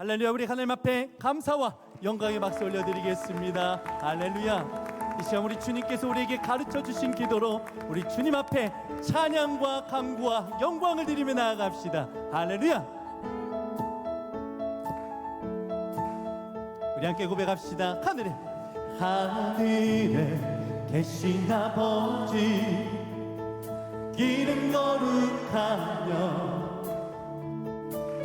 할렐루야 우리 하나님 앞에 감사와 영광의 박수 올려드리겠습니다. 할렐루야. 이 시간 우리 주님께서 우리에게 가르쳐 주신 기도로 우리 주님 앞에 찬양과 강구와 영광을 드리며 나아갑시다. 할렐루야. 우리 함께 고백합시다. 하늘에 하늘에 계신 아버지 이름 거룩하며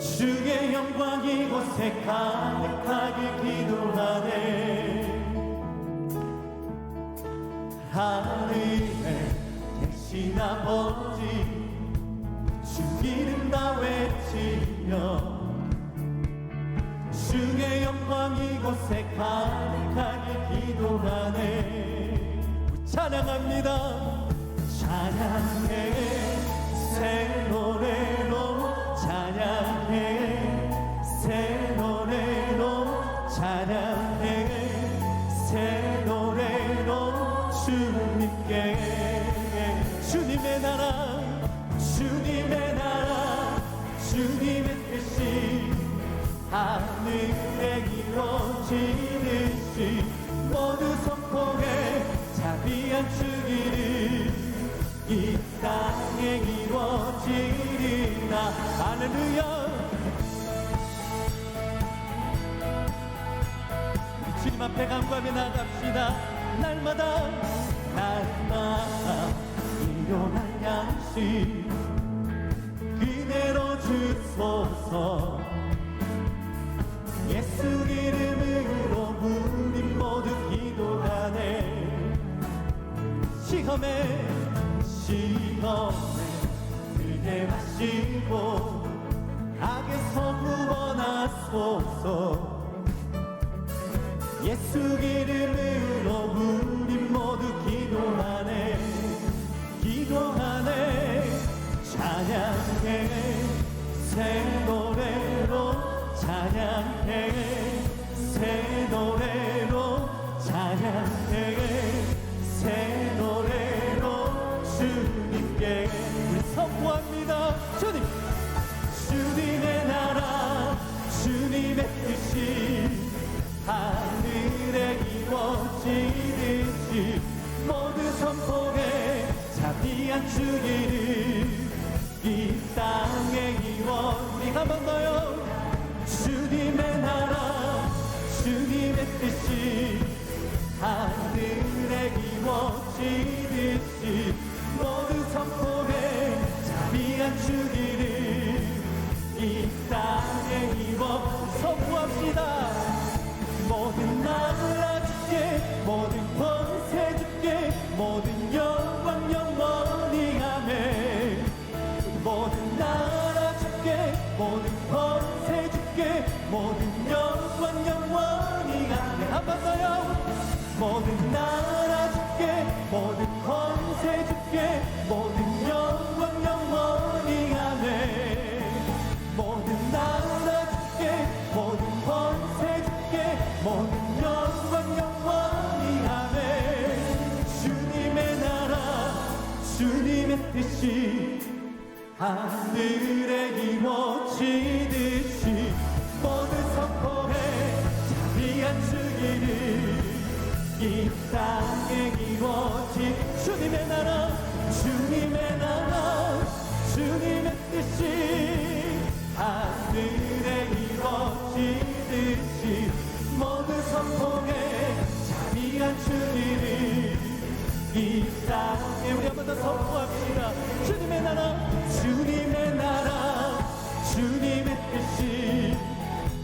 주의 영광 이 곳에 가득하게 기도하네. 하늘에 계신 아버지 주 이름 다 외치며 주의 영광 이 곳에 가득하게 기도하네. 찬양합니다. 찬양해 새 노래로 새 노래로 찬양해. 새 노래로 주님께. 주님의 나라 주님의 나라 주님의 뜻이 하늘에 이루어지듯이 모두 선포해 자비한 주기를 이 땅에 이루어지리라. 할렐루야 주님 앞에 감구하며 나갑시다. 날마다 날마다 일용할 양식 그대로 주소서. 예수 이름으로 우리 모두 기도하네. 시험에 시험에 그대 마시고 악에서 구원하소서 예수 이름으로 우리 모두 기도하네. 기도하네. 찬양해. 새 노래로 찬양해. 새 노래로 찬양해. 새 노래로 주님께 우리 선포합니다. 주님 주님의 나라 주님의 뜻이 하 선포해 자비한 주기를 이 땅에 이루어 우리 한 번 더요. 주님의 나라 주님의 뜻이 하늘에 이루어지듯이 모두 선포해 자비한 주기를 이 땅에 이루어 선포합시다 이 땅에 이루어지 주님의 나라 주님의 나라 주님의 뜻이 하늘에 이루어지듯이 모두 선포해 자비한 주님을 이 땅에 우리 한번 더 선포합시다. 주님의 나라 주님의 나라 주님의 뜻이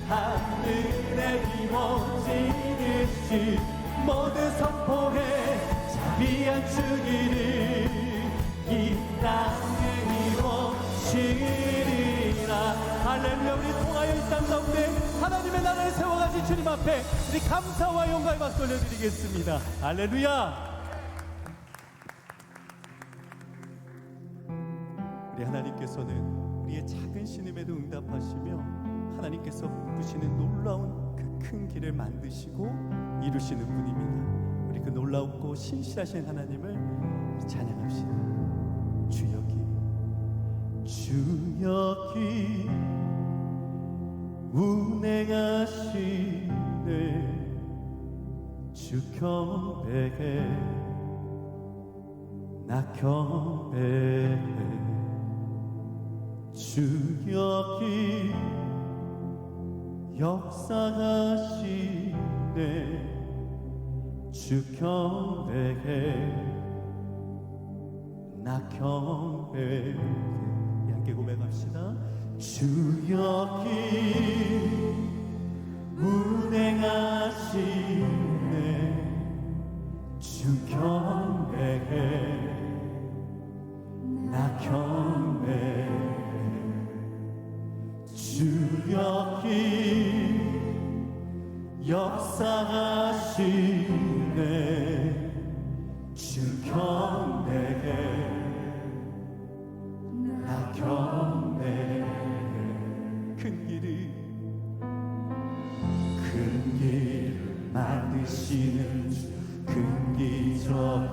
하늘에 이루어지듯이 모두 주님 앞에 우리 감사와 영광의 박수 올려드리겠습니다 할렐루야 우리 하나님께서는 우리의 작은 신음에도 응답하시며 하나님께서 부르시는 놀라운 그 큰 길을 만드시고 이루시는 분입니다. 우리 그 놀라웠고 신실하신 하나님을 찬양합시다. 주 여기 주 여기 운행하시네 주 경배해 나 경배해. 주 여기 역사하시네. 주 경배해. 나 경배해. 이 함께 고백합시다. 주 여기 운행하시네 주 경배해 나 경배해 주 여기 역사하시 만드시는 주큰 기적을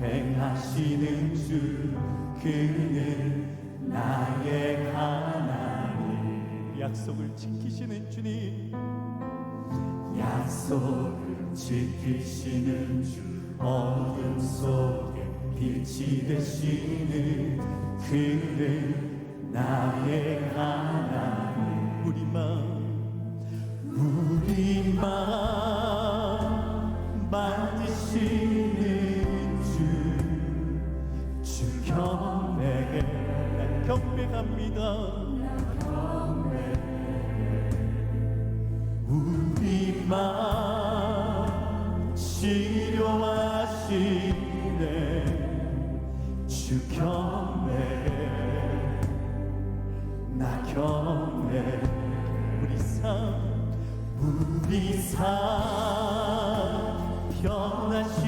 행하시는 주 그는 나의 하나님. 약속을 지키시는 주님. 약속을 지키시는 주 어둠 속에 빛이 되시는 그는 나의 치료하시네. 주 경배해. 나 경배 우리 삶 우리 삶 변화시키네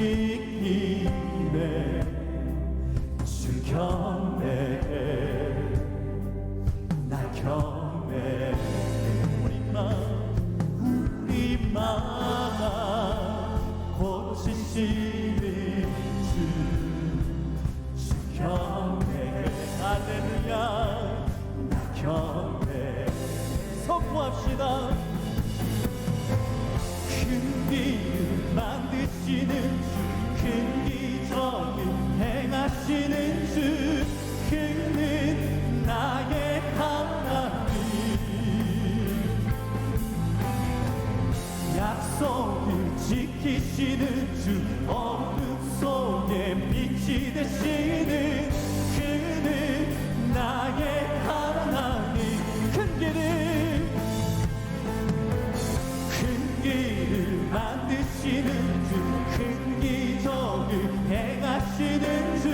지키시는 주, 어둠 속에 빛이 되시는 그는 나의 하나님. 큰 길을 큰 길을 만드시는 주, 큰 기적을 행하시는 주,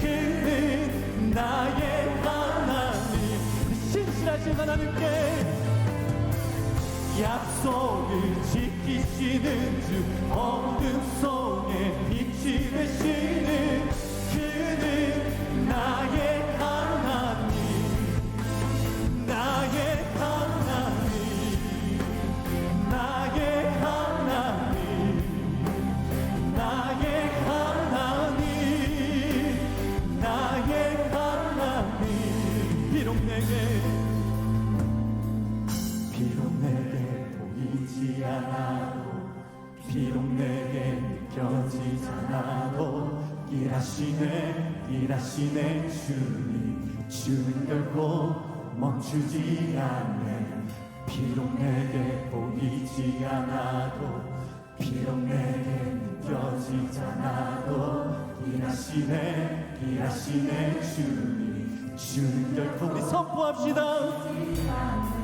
그는 나의 하나님, 신실하신 하나님께 약속을 지키 시는 주, 어둠 속에 빛이 되시는 그는 나의 하나님, 나의 하나님. 나의 하나님. 나의 하나님. 나의 하나님. 비록 내게 비록 내 게 보이지 않아도 비록 내게 느껴지지 않아도 일하시네 일하시네 주님. 주는 결코 멈추지 않네. 비록 내게 보이지 않아도 비록 내게 느껴지지 않아도 일하시네 일하시네 주님. 주는 결코 우리 선포합시다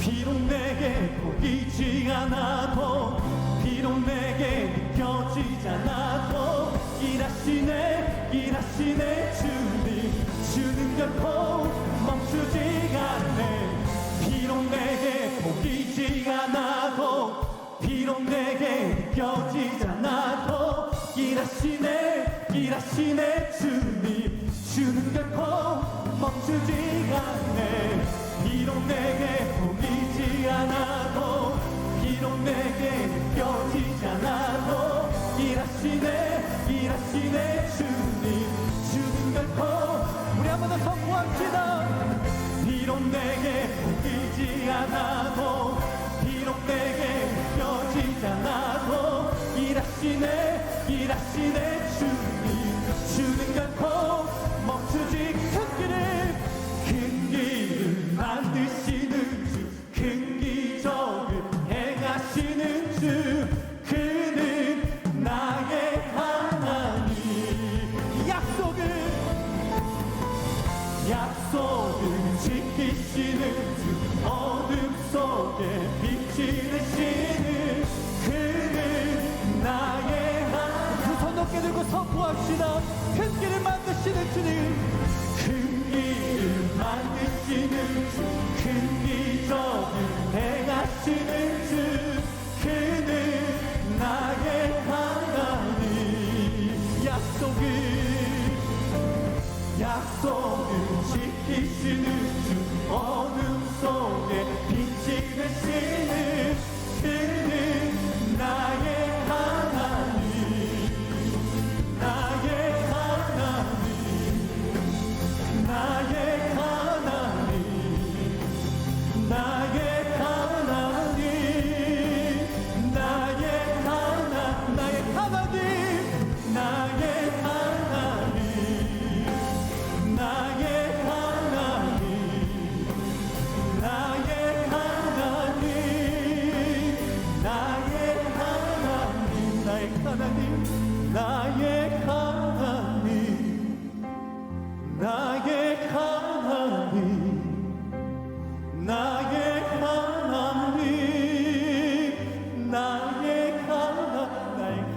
비록 내게 보이지 않아도 비록 내게 느껴지지 않아도 일하시네 일하시네 주님 주는 결코 멈추지 않네. 비록 내게 보이지 않아도 비록 내게 느껴지지 않아도 일하시네 일하시네 주님 주는 결코 멈추지 않네 비록 내게 보이지 않아도 비록 내게 느껴지지 않아도 일하시네 일하시네 주님 주는 결코 우리 한 번 더 선포합시다. 비록 내게 보이지 않아 그, 약속을 지키시는 주 어둠 속에 비치는시는 그는 나의 하나 두손 그 높게 들고 선포합시다. 큰 길을 만드시는 주님. 약속을 지키시는 주 어둠 속에 빛이 되시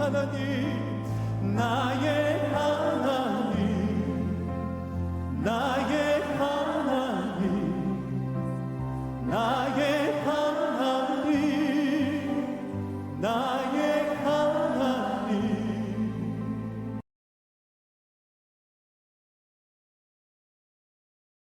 하나님 나의